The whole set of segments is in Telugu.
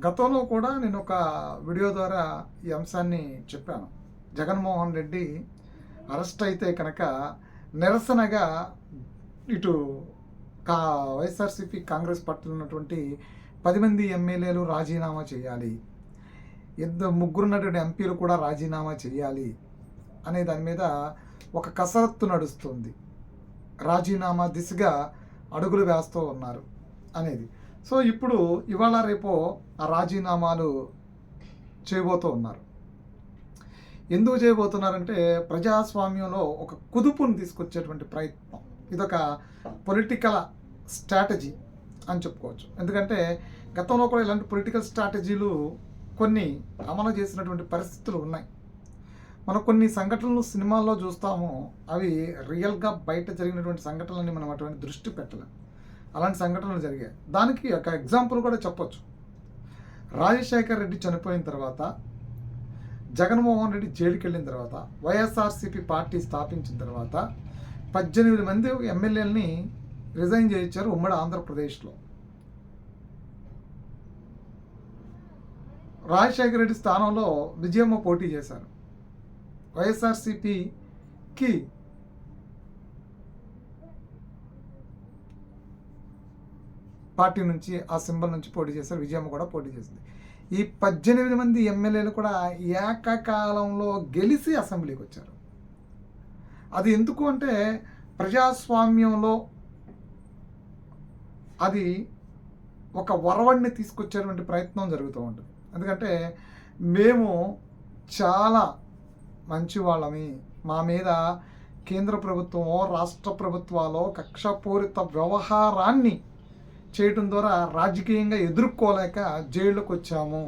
గతంలో కూడా నేను ఒక వీడియో ద్వారా ఈ అంశాన్ని చెప్పాను. జగన్మోహన్ రెడ్డి అరెస్ట్ అయితే కనుక నిరసనగా ఇటు కా వైఎస్ఆర్సీపీ కాంగ్రెస్ పార్టీలో ఉన్నటువంటి పది మంది ఎమ్మెల్యేలు రాజీనామా చేయాలి. ఇద్దరు ముగ్గురున్నటువంటి ఎంపీలు కూడా రాజీనామా చేయాలి అనే దాని మీద ఒక కసరత్తు నడుస్తుంది. రాజీనామా దిశగా అడుగులు వేస్తూ ఉన్నారు అనేది. సో ఇప్పుడు ఇవాళ రేపో ఆ రాజీనామాలు చేయబోతూ ఉన్నారు. ఎందుకు చేయబోతున్నారంటే ప్రజాస్వామ్యంలో ఒక కుదుపును తీసుకొచ్చేటువంటి ప్రయత్నం. ఇదొక పొలిటికల్ స్ట్రాటజీ అని చెప్పుకోవచ్చు. ఎందుకంటే గతంలో కూడా ఇలాంటి పొలిటికల్ స్ట్రాటజీలు కొన్ని అమలు చేసినటువంటి పరిస్థితులు ఉన్నాయి. మనం కొన్ని సంఘటనలు సినిమాల్లో చూస్తాము అవి రియల్గా బయట జరిగినటువంటి సంఘటనలని మనం అటువంటి దృష్టి పెట్టలేము అలాంటి సంఘటనలు జరిగాయి. దానికి ఒక ఎగ్జాంపుల్ కూడా చెప్పొచ్చు. రాజశేఖర్ రెడ్డి చనిపోయిన తర్వాత జగన్మోహన్ రెడ్డి జైలుకి వెళ్ళిన తర్వాత వైఎస్ఆర్సీపీ పార్టీ స్థాపించిన తర్వాత పద్దెనిమిది మంది ఎమ్మెల్యేలని రిజైన్ చేయించారు ఉమ్మడి ఆంధ్రప్రదేశ్లో. రాజశేఖర రెడ్డి స్థానంలో విజయమ్మ పోటీ చేశారు. వైఎస్ఆర్సీపీకి పార్టీ నుంచి ఆ సింబల్ నుంచి పోటీ చేశారు. విజయమ్మ కూడా పోటీ చేసింది. ఈ పద్దెనిమిది మంది ఎమ్మెల్యేలు కూడా ఏకకాలంలో గెలిచి అసెంబ్లీకి వచ్చారు. అది ఎందుకు అంటే ప్రజాస్వామ్యంలో అది ఒక వరవడిని తీసుకొచ్చేటువంటి ప్రయత్నం జరుగుతూ ఉంటుంది. ఎందుకంటే మేము చాలా మంచి వాళ్ళమి. మా మీద కేంద్ర ప్రభుత్వమో రాష్ట్ర ప్రభుత్వాలో కక్షపూరిత వ్యవహారాన్ని చేయటం ద్వారా రాజకీయంగా ఎదుర్కోలేక జైళ్ళకు వచ్చాము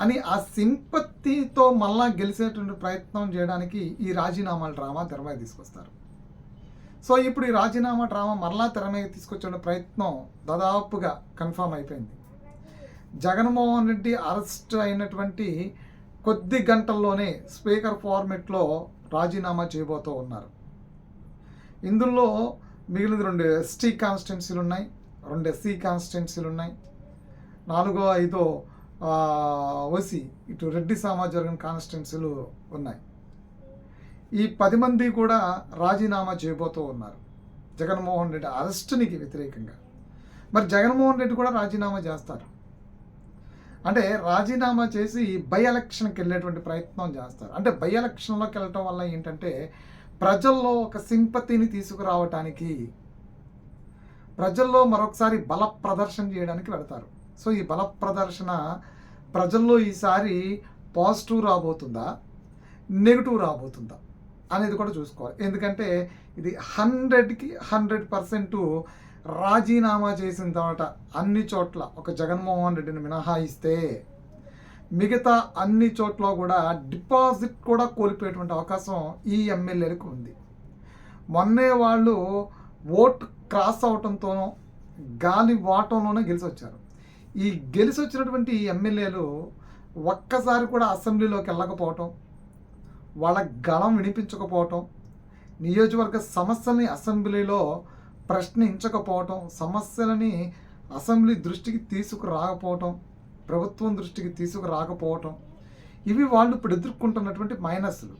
అని ఆ సింపత్తితో మళ్ళా గెలిచేటువంటి ప్రయత్నం చేయడానికి ఈ రాజీనామాల డ్రామా తెర మీద తీసుకొస్తారు. సో ఇప్పుడు ఈ రాజీనామా డ్రామా మరలా తెర మీద తీసుకొచ్చే ప్రయత్నం దాదాపుగా కన్ఫర్మ్ అయిపోయింది. జగన్మోహన్ రెడ్డి అరెస్ట్ అయినటువంటి కొద్ది గంటల్లోనే స్పీకర్ ఫార్మెట్లో రాజీనామా చేయబోతూ ఉన్నారు. ఇందులో మిగిలిన రెండు ఎస్టీ కాన్స్టిట్యున్సీలు ఉన్నాయి రెండు ఎస్సీ కాన్స్టిట్యున్సీలు ఉన్నాయి. నాలుగో ఐదో ఓసీ ఇటు రెడ్డి సామాజిక వర్గం కాన్స్టిట్యున్సీలు ఉన్నాయి. ఈ పది మంది కూడా రాజీనామా చేయబోతూ ఉన్నారు. జగన్మోహన్ రెడ్డి అరెస్టునికి వ్యతిరేకంగా. మరి జగన్మోహన్ రెడ్డి కూడా రాజీనామా చేస్తారు. అంటే రాజీనామా చేసి బై ఎలక్షన్కి వెళ్ళేటువంటి ప్రయత్నం చేస్తారు. అంటే బై ఎలక్షన్లోకి వెళ్ళటం వల్ల ఏంటంటే ప్రజల్లో ఒక సింపతిని తీసుకురావటానికి ప్రజల్లో మరొకసారి బల ప్రదర్శన చేయడానికి వెళతారు. సో ఈ బల ప్రదర్శన ప్రజల్లో ఈసారి పాజిటివ్ రాబోతుందా? నెగిటివ్ రాబోతుందా? అనేది కూడా చూసుకోవాలి. ఎందుకంటే ఇది హండ్రెడ్కి హండ్రెడ్ పర్సెంట్ రాజీనామా చేసిన తర్వాత అన్ని చోట్ల ఒక జగన్మోహన్ రెడ్డిని మినహాయిస్తే మిగతా అన్ని చోట్ల కూడా డిపాజిట్ కూడా కోల్పోయేటువంటి అవకాశం ఈ ఎమ్మెల్యేలకు ఉంది. మొన్నే వాళ్ళు ఓట్ క్రాస్ అవటంతోనో గాలి వాటంలోనే గెలిచి వచ్చారు ఈ గెలిచి వచ్చినటువంటి ఎమ్మెల్యేలు ఒక్కసారి కూడా అసెంబ్లీలోకి వెళ్ళకపోవటం వాళ్ళ గళం వినిపించకపోవటం నియోజకవర్గ సమస్యల్ని అసెంబ్లీలో ప్రశ్నించకపోవటం సమస్యలని అసెంబ్లీ దృష్టికి తీసుకురాకపోవటం ప్రభుత్వం దృష్టికి తీసుకురాకపోవటం ఇవి వాళ్ళు ఇప్పుడు ఎదుర్కొంటున్నటువంటి మైనస్లు.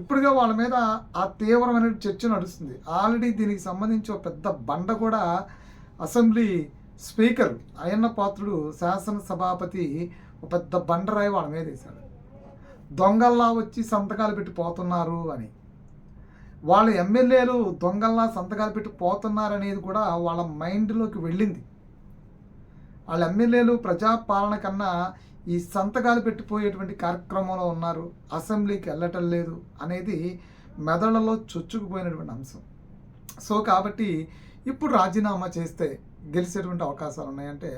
ఇప్పుడుగా వాళ్ళ మీద ఆ తీవ్రమైన చర్చ నడుస్తుంది. ఆల్రెడీ దీనికి సంబంధించి ఒక పెద్ద బండ కూడా అసెంబ్లీ స్పీకర్ అయ్యన్న పాత్రుడు శాసనసభాపతి ఒక పెద్ద బండరాయి వాళ్ళ మీద వేశాడు. దొంగల్లా వచ్చి సంతకాలు పెట్టి పోతున్నారు అని. వాళ్ళ ఎమ్మెల్యేలు దొంగల్లా సంతకాలు పెట్టి పోతున్నారనేది కూడా వాళ్ళ మైండ్లోకి వెళ్ళింది. వాళ్ళ ఎమ్మెల్యేలు ప్రజాపాలన కన్నా ఈ సంతకాలు పెట్టిపోయేటువంటి కార్యక్రమంలో ఉన్నారు. అసెంబ్లీకి వెళ్ళటం లేదు అనేది మెదడులో చొచ్చుకుపోయినటువంటి అంశం. సో కాబట్టి ఇప్పుడు రాజీనామా చేస్తే గెలిచేటువంటి అవకాశాలు ఉన్నాయంటే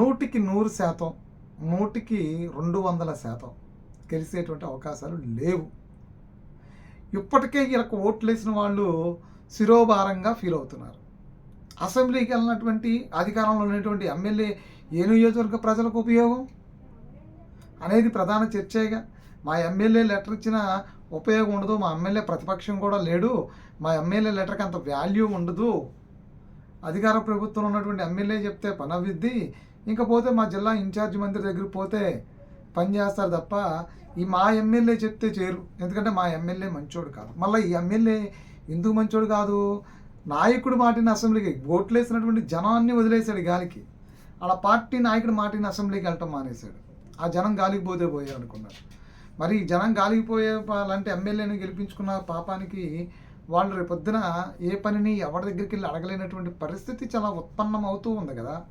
నూటికి నూరు శాతం నూటికి రెండు వందల శాతం గెలిచేటువంటి అవకాశాలు లేవు. ఇప్పటికే వీళ్ళకు ఓట్లు వేసిన వాళ్ళు శిరోభారంగా ఫీల్ అవుతున్నారు. అసెంబ్లీకి వెళ్ళినటువంటి అధికారంలో ఉన్నటువంటి ఎమ్మెల్యే ఏ నియోజకవర్గ ప్రజలకు ఉపయోగం? అనేది ప్రధాన చర్చగా. మా ఎమ్మెల్యే లెటర్ ఇచ్చిన ఉపయోగం ఉండదు. మా ఎమ్మెల్యే ప్రతిపక్షం కూడా లేడు. మా ఎమ్మెల్యే లెటర్కి అంత వాల్యూ ఉండదు. అధికార ప్రభుత్వంలో ఉన్నటువంటి ఎమ్మెల్యే చెప్తే పని అవ్విద్ది ఇంకా పోతే మా జిల్లా ఇన్ఛార్జ్ మంత్రి దగ్గరికి పోతే పని చేస్తారు తప్ప ఈ మా ఎమ్మెల్యే చెప్తే చేరు ఎందుకంటే మా ఎమ్మెల్యే మంచోడు కాదు. మళ్ళీ ఈ ఎమ్మెల్యే ఎందుకు మంచోడు కాదు? నాయకుడు మాటిని అసెంబ్లీకి ఓట్లు వేసినటువంటి జనాన్ని వదిలేశాడు గాలికి. అలా పార్టీ నాయకుడు మాటిని అసెంబ్లీకి వెళ్ళటం మానేశాడు. ఆ జనం గాలికి పోతే పోయారు అనుకున్నారు. మరి జనం గాలికి పోయే అలాంటి ఎమ్మెల్యేని గెలిపించుకున్న పాపానికి వాళ్ళు రేపొద్దున ఏ పనిని ఎవరి దగ్గరికి వెళ్ళి అడగలేనటువంటి పరిస్థితి చాలా ఉత్పన్నం అవుతూ ఉంది కదా.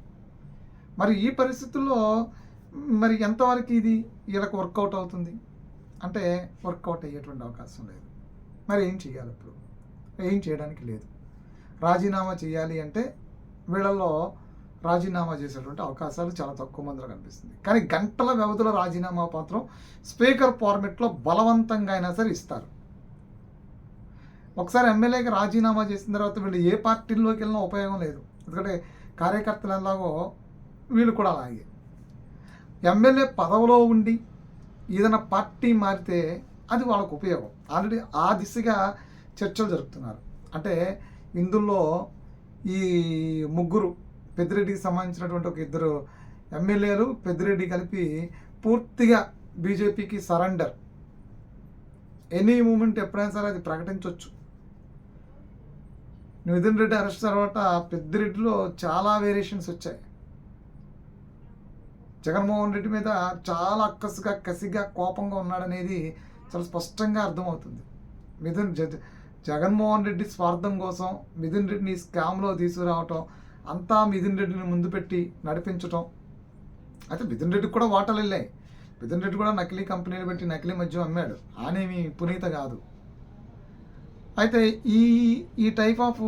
మరి ఈ పరిస్థితుల్లో మరి ఎంతవరకు ఇది వీళ్ళకి వర్కౌట్ అవుతుంది? అంటే వర్కౌట్ అయ్యేటువంటి అవకాశం లేదు. మరి ఏం చేయాలి ఇప్పుడు? ఏం చేయడానికి లేదు. రాజీనామా చేయాలి అంటే వీళ్ళల్లో రాజీనామా చేసేటువంటి అవకాశాలు చాలా తక్కువ మందిలో కనిపిస్తుంది. కానీ గంటల వ్యవధిలో రాజీనామా పత్రం స్పీకర్ ఫార్మెట్లో బలవంతంగా అయినా సరే ఇస్తారు. ఒకసారి ఎమ్మెల్యేకి రాజీనామా చేసిన తర్వాత వీళ్ళు ఏ పార్టీలోకి వెళ్ళినా ఉపయోగం లేదు. ఎందుకంటే కార్యకర్తలు ఎలాగో వీళ్ళు కూడా అలాగే. ఎమ్మెల్యే పదవిలో ఉండి ఏదైనా పార్టీ మారితే అది వాళ్ళకు ఉపయోగం. ఆల్రెడీ ఆ దిశగా చర్చలు జరుపుతున్నారు. అంటే ఇందులో ఈ ముగ్గురు పెద్దిరెడ్డికి సంబంధించినటువంటి ఒక ఇద్దరు ఎమ్మెల్యేలు పెద్దిరెడ్డి కలిపి పూర్తిగా బీజేపీకి సరెండర్. ఎనీ మూమెంట్ ఎప్పుడైనా సరే అది ప్రకటించవచ్చు నితిన్ రెడ్డి అరెస్ట్ తర్వాత పెద్దిరెడ్డిలో చాలా వేరియేషన్స్ వచ్చాయి. జగన్మోహన్ రెడ్డి మీద చాలా అక్కసుగా కసిగా కోపంగా ఉన్నాడనేది చాలా స్పష్టంగా అర్థమవుతుంది. మిథున్ జ జగన్మోహన్ రెడ్డి స్వార్థం కోసం మిథున్ రెడ్డిని స్కామ్లో తీసుకురావటం అంతా మిథున్ రెడ్డిని ముందు పెట్టి నడిపించటం. అయితే మిథున్ రెడ్డికి కూడా వాటలు వెళ్ళాయి మిథున్ రెడ్డి కూడా నకిలీ కంపెనీలు పెట్టి నకిలీ మద్యం అమ్మాడు. ఆనేమి పునీత కాదు. అయితే ఈ ఈ టైప్ ఆఫ్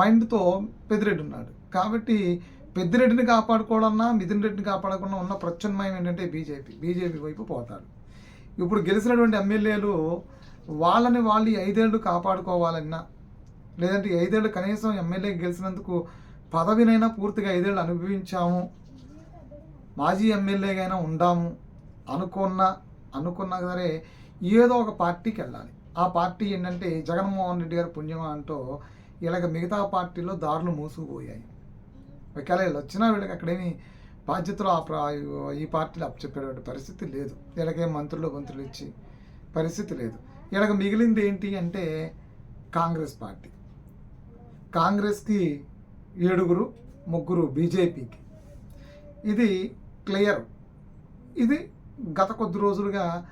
మైండ్తో పెద్దిరెడ్డి ఉన్నాడు. కాబట్టి పెద్దిరెడ్డిని కాపాడుకోవడన్నా మిథున్ రెడ్డిని కాపాడకుండా ఉన్న ప్రత్యున్మయం ఏంటంటే బీజేపీ. బీజేపీ వైపు పోతాడు ఇప్పుడు గెలిచినటువంటి ఎమ్మెల్యేలు వాళ్ళని వాళ్ళు ఐదేళ్ళు కాపాడుకోవాలన్నా లేదంటే ఐదేళ్ళు కనీసం ఎమ్మెల్యే గెలిచినందుకు పదవినైనా పూర్తిగా ఐదేళ్ళు అనుభవించాము మాజీ ఎమ్మెల్యేగా ఉండాము అనుకున్న అనుకున్నా సరే ఏదో ఒక పార్టీకి వెళ్ళాలి. ఆ పార్టీ ఏంటంటే జగన్మోహన్ రెడ్డి గారు పుణ్యమా అంటూ ఇలాగ మిగతా పార్టీలో దారులు మూసుకుపోయాయి. ఒకవేళ వీళ్ళు వచ్చినా వీళ్ళకి అక్కడేమి బాధ్యతలు ఆ ఈ పార్టీలో అప్పచెప్పేటువంటి పరిస్థితి లేదు. వీళ్ళకేం మంత్రులు మంత్రులు ఇచ్చి పరిస్థితి లేదు. ఇలాగ మిగిలింది ఏంటి అంటే కాంగ్రెస్ పార్టీ. కాంగ్రెస్కి ఏడుగురు ముగ్గురు బీజేపీకి. ఇది క్లియర్. ఇది గత కొద్ది రోజులుగా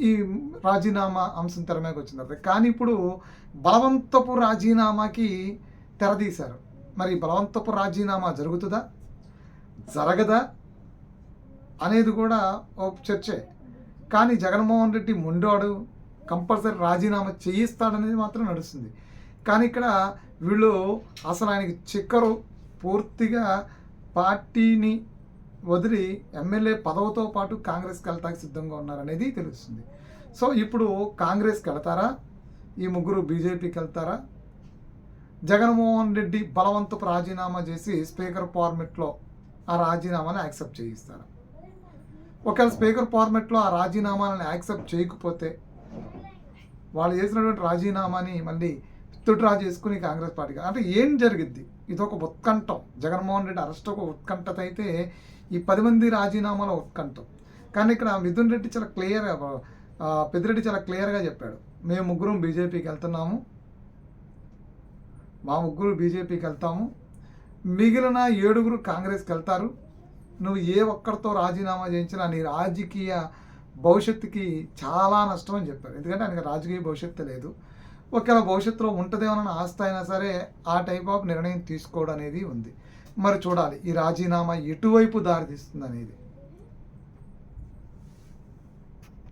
ఈ రాజీనామా అంశం తెర మీదకి వచ్చిన తర్వాత. కానీ ఇప్పుడు బలవంతపు రాజీనామాకి తెరదీశారు. మరి బలవంతపు రాజీనామా జరుగుతుందా? జరగదా? అనేది కూడా ఒక చర్చే. కానీ జగన్మోహన్ రెడ్డి ముండోడు. కంపల్సరీ రాజీనామా చేయిస్తాడనేది మాత్రం నడుస్తుంది. కానీ ఇక్కడ వీళ్ళు అసలు ఆయనకి చిక్కరు. పూర్తిగా పార్టీని వదిలి ఎమ్మెల్యే పదవితో పాటు కాంగ్రెస్కి వెళ్తానికి సిద్ధంగా ఉన్నారనేది తెలుస్తుంది. సో ఇప్పుడు కాంగ్రెస్కి వెళ్తారా? ఈ ముగ్గురు బీజేపీకి వెళ్తారా? జగన్మోహన్ రెడ్డి బలవంతపు రాజీనామా చేసి స్పీకర్ ఫార్మెట్లో ఆ రాజీనామాని యాక్సెప్ట్ చేయిస్తారా? ఒకవేళ స్పీకర్ ఫార్మెట్లో ఆ రాజీనామాలను యాక్సెప్ట్ చేయకపోతే వాళ్ళు చేసినటువంటి రాజీనామాని మళ్ళీ విత్డ్రా చేసుకుని కాంగ్రెస్ పార్టీగా అంటే ఏం జరిగిద్ది? ఇదొక ఉత్కంఠం. జగన్మోహన్ రెడ్డి అరెస్ట్ ఒక ఉత్కంఠత అయితే ఈ పది మంది రాజీనామాల ఉత్కంఠం. కానీ ఇక్కడ మిథున్ రెడ్డి చాలా క్లియర్గా పెద్దిరెడ్డి చాలా క్లియర్గా చెప్పాడు. మేము ముగ్గురం బీజేపీకి వెళ్తున్నాము. మా ముగ్గురు బీజేపీకి వెళ్తాము. మిగిలిన ఏడుగురు కాంగ్రెస్కి వెళ్తారు. నువ్వు ఏ ఒక్కరితో రాజీనామా చేయించినా నీ రాజకీయ భవిష్యత్తుకి చాలా నష్టం అని చెప్పారు. ఎందుకంటే ఆయనకి రాజకీయ భవిష్యత్తు లేదు. ఒకవేళ భవిష్యత్తులో ఉంటుందేమన్న ఆస్థ అయినా సరే ఆ టైప్ ఆఫ్ నిర్ణయం తీసుకోవడం అనేది ఉంది. మరి చూడాలి ఈ రాజీనామా ఎటువైపు దారితీస్తుంది అనేది.